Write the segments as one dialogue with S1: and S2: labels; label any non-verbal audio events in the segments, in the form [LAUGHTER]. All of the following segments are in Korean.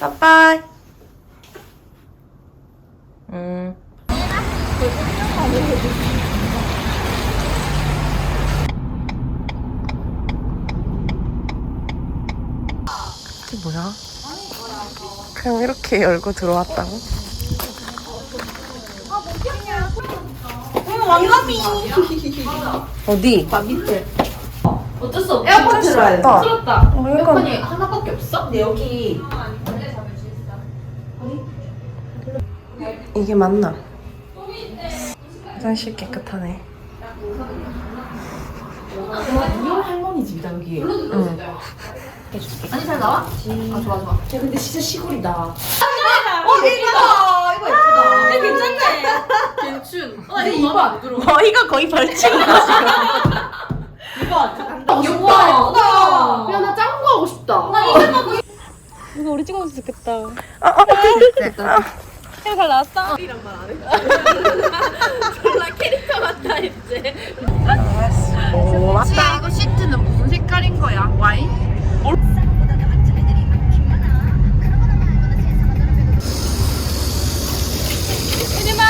S1: 빠빠이. 음. 이게 뭐야? 그냥 이렇게 열고 들어왔다고? 어디?
S2: 어쩔 수 없지.
S3: 에어컨 틀어야 돼.
S1: 다
S2: 틀었다.
S1: 어,
S2: 에어컨이 하나밖에 없어?
S3: 근데 여기
S1: 이게 맞나? 화장실 깨끗하네.
S3: 이혼 할머니 집이다 여기.
S1: 응.
S2: 아니 잘 나와? 아 좋아 좋아.
S3: 야 근데 진짜 시골이다.
S2: 어 이거다. 이거 예쁘다. 이거 괜찮네. 괜춘. 아 이거 안 들어.
S1: 머리가 거의 벌칙이야
S3: 이거 간다.
S2: 아, 예쁘다.
S3: 야나 작은 거 하고 싶다.
S2: 나 이거 막
S4: 이거 우리 찍으면 좋겠다.
S1: 캐릭터
S4: 잘 나왔어? 이란 말 안 했지. [LAUGHS] 졸라 캐릭터 같다 했지.
S1: 오, 맞다.
S2: 이거 시트는 무슨 색깔인 거야? 와인?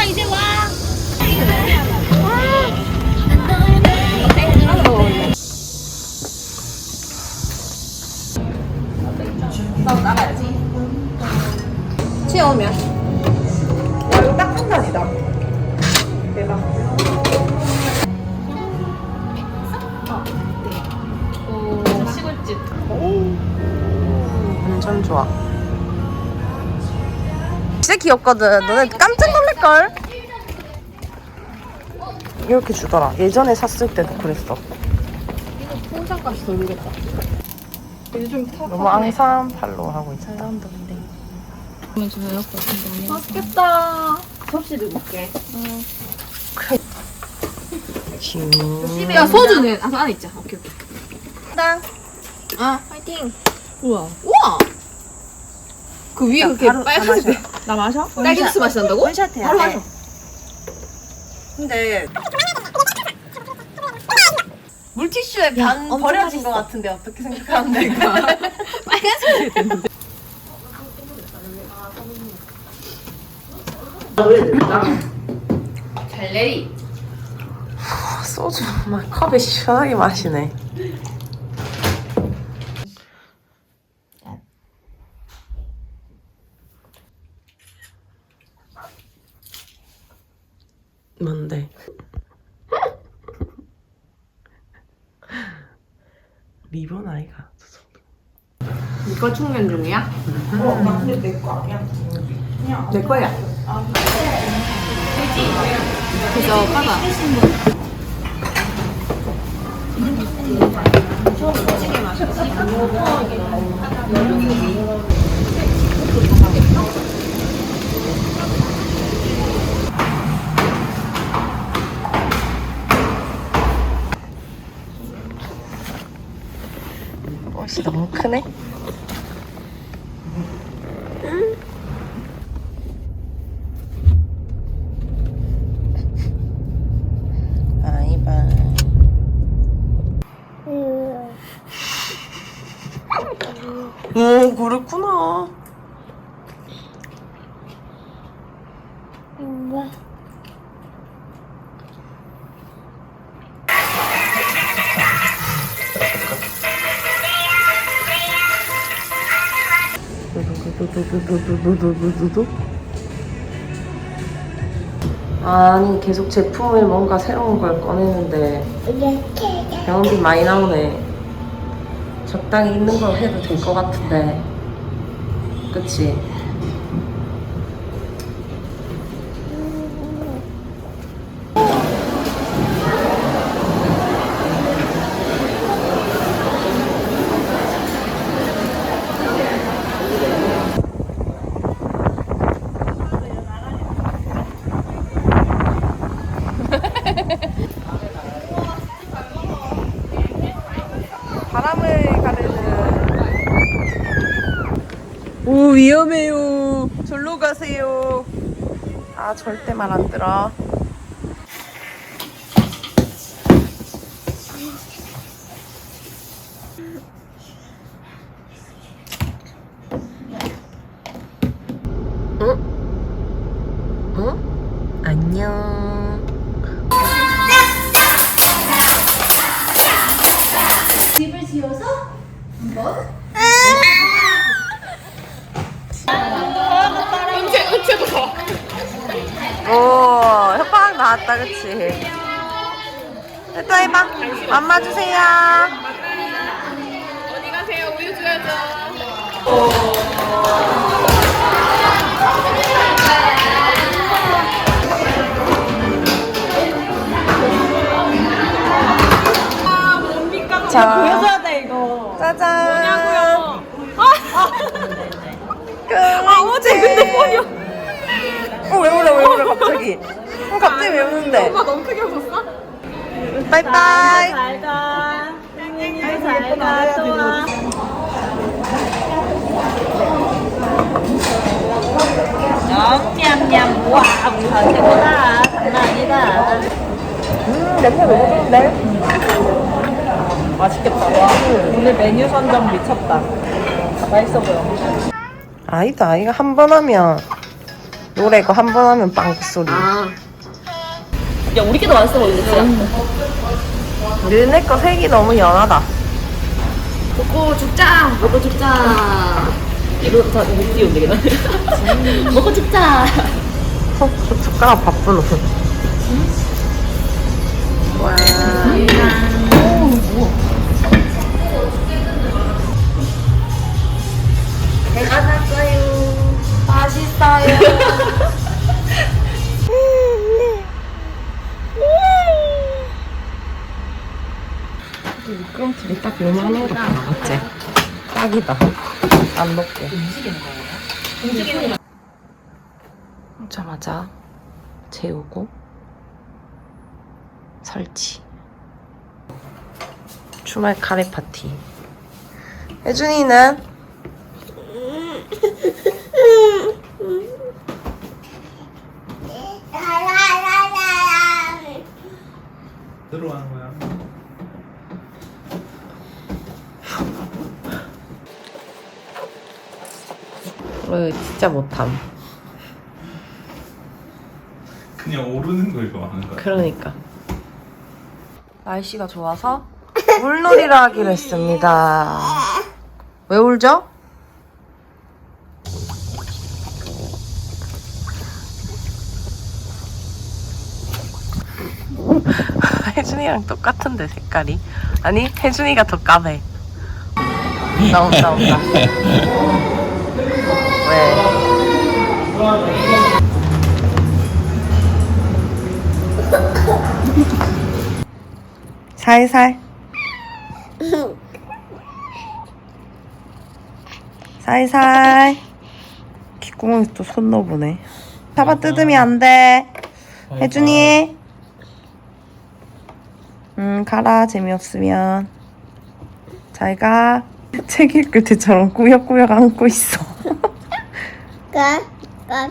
S4: 이제 와.
S1: 귀엽거든. 너네 깜짝 놀랄걸? 이렇게 주더라. 예전에 샀을 때도 그랬어.
S4: 통장값이 더 오르겠다. 요즘 타.
S1: 너무 앙상팔로 하고 있어.
S4: 그러면 저 에어컨 같은 거.
S2: 맛있겠다. 접시 들고 올게.
S1: 큐.
S2: 야 소주는 아 안에 있자. 오케이 오케이.
S4: 땅.
S2: 아 파이팅.
S4: 우와.
S2: 우와. 그 위에 그렇게
S1: 바로
S2: 빨간색
S4: 나 마셔?
S2: 딸기 주스 맛이 난다고?
S1: 원샷 해야
S2: 바로
S1: 돼.
S2: 마셔.
S1: 근데 물티슈에 반 버려진 것 같은데 어떻게 생각하는데? [LAUGHS]
S2: 빨간색 됐는데. 잘 내리.
S1: 소주 막 컵에 시원하게 마시네. 뭔데? 리본 아이가
S2: 이거 충전 중이야?
S3: 어, 나 근데 내 거 아니야.
S2: 내 거야. 그래서 오빠가
S1: 옷이 너무 크네. 두두두두두두두두두두. 아니 계속 제품을 뭔가 새로운 걸 꺼내는데 병원비 많이 나오네 적당히 있는 걸 해도 될 것 같은데 그치? 바람을 가르는 오 위험해요. 절로 가세요. 아 절대 말 안 들어 나왔다, 그치? 또 해봐. 맘마 주세요.
S4: 어디 가세요? 우유 줘야죠.
S1: 자,
S3: 보여줘야 돼 이거.
S1: 짜잔.
S4: 뭐냐고요?
S1: 아, 어제 근데 뭐냐? 어, 왜 울어, 왜 울어, 갑자기? 어, 갑자기 왜 우는데?
S4: 엄마 너무 크게 웃었어?
S1: 바이바이.
S3: 잘가. 잘가 또 와. 냠냠냠 와 우리 최고다 장난 아니다.
S1: 음, 냄새 너무 좋은데?
S3: 맛있겠다. 와 오늘 메뉴 선정 미쳤다. 맛있어 보여.
S1: 아니다, 이거 한 번 하면, 노래 이거 한 번 하면 빵 소리.
S2: 아. 야, 우리끼도 맛있어 보이겠지?
S1: 너네 거 색이 너무 연하다.
S2: 먹고 죽자! 먹고 죽자! 이거 다 이거 띄운데, 이거. 먹고 죽자!
S1: 어, 저 젓가락 바쁘노. 와.
S2: 배가
S1: 딱 요만한 거 맞지? 딱이다. 안 높게. 오자마자 재우고 설치. 주말 카레 파티. 혜준이는? [LAUGHS]
S5: 들어가는 거야.
S1: 어, 진짜 못함.
S5: 그냥 오르는 거 이거 하는 거야.
S1: 그러니까. 날씨가 좋아서 물놀이를 하기로 했습니다. 왜 울죠? [LAUGHS] 혜준이랑 똑같은데 색깔이 아니 혜준이가 더 까매 나온다 나온다 [LAUGHS] 왜 살살. 살살. 귓구멍에 또손 넣어보네. 잡아 뜯으면 안 돼. 혜준이. 음 가라. 재미없으면. 잘 가. [LAUGHS] 책 읽을 때처럼 꾸역꾸역 안고 있어
S5: 가죽인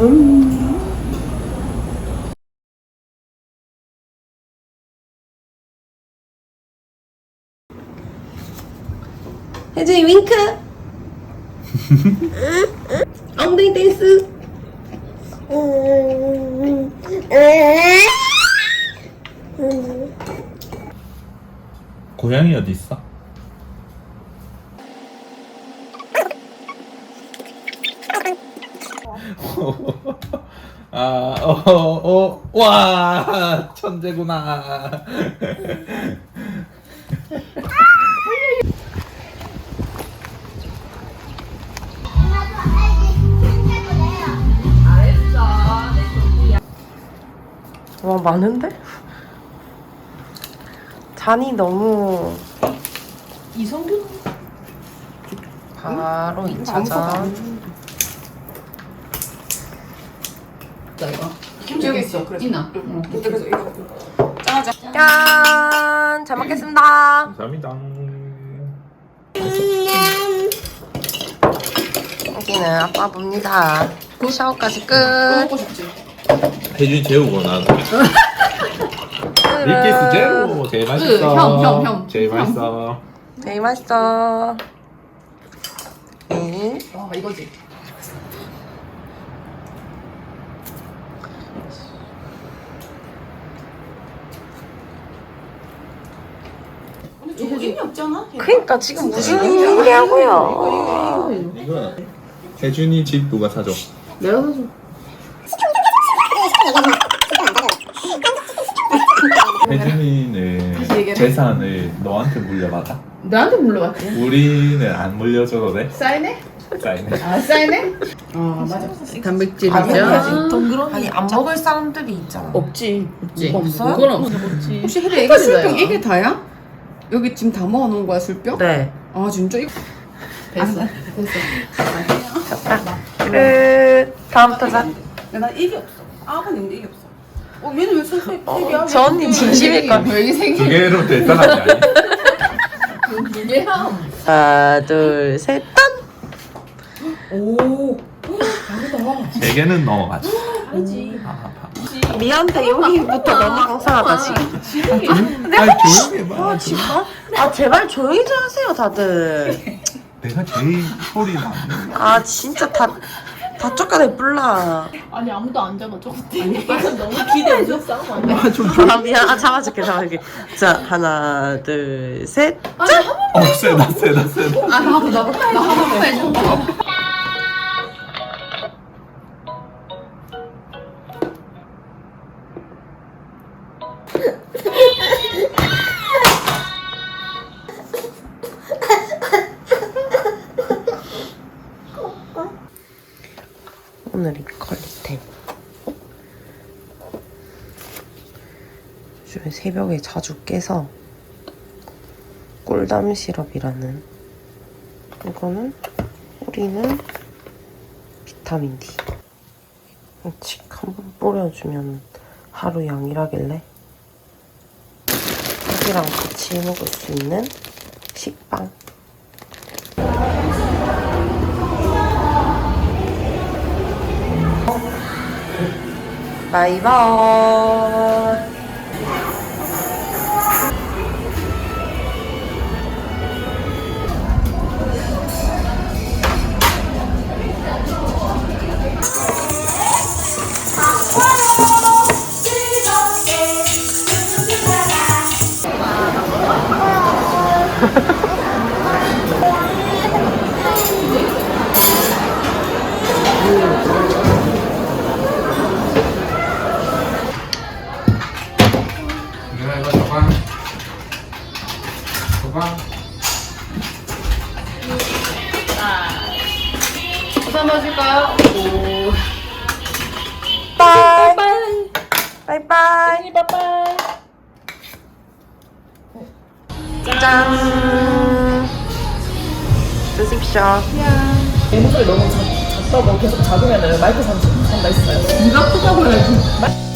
S5: 음.
S1: 혜준이 윙크 [LAUGHS] 엉덩이 댄스
S5: 고양이 어디 있어? 아, 어, 어, 와, 천재구나.
S1: 와 많은데? 잔이 너무
S3: 이성균
S1: 바로 2차전
S3: 여기 있어. 그래서.
S2: 있나?
S3: 그래서 이거
S1: 짠! 잘 먹겠습니다
S5: 감사합니다.
S1: 여기는 아빠 봅니다 샤워까지 끝
S3: 먹고 싶지.
S5: 혜준이 재우고 나도. 밀키스 제로 제일 맛있어.
S2: 형, 형, 형.
S5: 제일 맛있어.
S1: 제일 맛있어 네.
S3: 아 이거지. 근데 의미 없잖아.
S1: 그니까 지금 무슨 일이냐고요
S5: 이거 혜준이 집 누가 사줘?
S2: 내가 사줘.
S5: 혜준이는 재산을 너한테 물려받아.
S2: 나한테 물러봤지.
S5: 우리는 안 물려줘도 돼?
S2: 사인해?
S5: 사인해.
S2: 아 사인해? 아 맞아. 단백질이죠.
S1: 아니 안 먹을 사람들이 있잖아
S2: 없지. 없지.
S1: 없어요?
S2: 그건 없어. 없지.
S6: 혹시 혜리 이거 술병 이게 다야? 여기 지금 다 모아놓은 거야 술병?
S1: 네
S6: 아 진짜 이거
S2: 됐어.
S1: 끝 다음 타자
S3: 나 이게 없어. 아버님 근데 이게 없어. 어 얘는 왜
S1: 어, 저 언니 진심일 것
S2: 여기
S5: 세두
S2: 개.
S5: 개로 될 사람이 아니?
S2: 두 개야.
S1: 하나 둘 셋 딴!
S5: 세 개는 넘어가지. 알지. 아, 아,
S1: 미안한데 여기부터 너무 강상하다 지금
S5: 아니 조용히 해봐.
S1: 아 제발 조용히 좀 하세요 다들
S5: 내가 제일 소리 나는.
S1: 아 진짜 다 다쪽간에 불나.
S4: 아니 아무도 안 잡아줘. [LAUGHS] 너무 기대해서 싸움 아니야?
S1: 아 미안. 아 잡아줄게 잡아줄게. 자 하나 둘셋.
S5: 어 세다 세다 세다.
S6: 아 나도 나도. 나 하나만 해줘
S1: 오늘이 퀄리템. 요즘에 새벽에 자주 깨서 꿀담 시럽이라는 이거는 우리는 비타민 D. 칙 한번 뿌려주면 하루 양이라길래 고기랑 같이 먹을 수 있는 식빵 바이바이
S5: 내가
S2: 부산 마실까요? 오.
S1: 바이 바이바이
S2: 빠빠이.
S1: 짠 드십시오
S2: 내 목소리 너무 작, 작다고 계속 작으면 마이크 산다 했어요. 네가 크다고 해야지.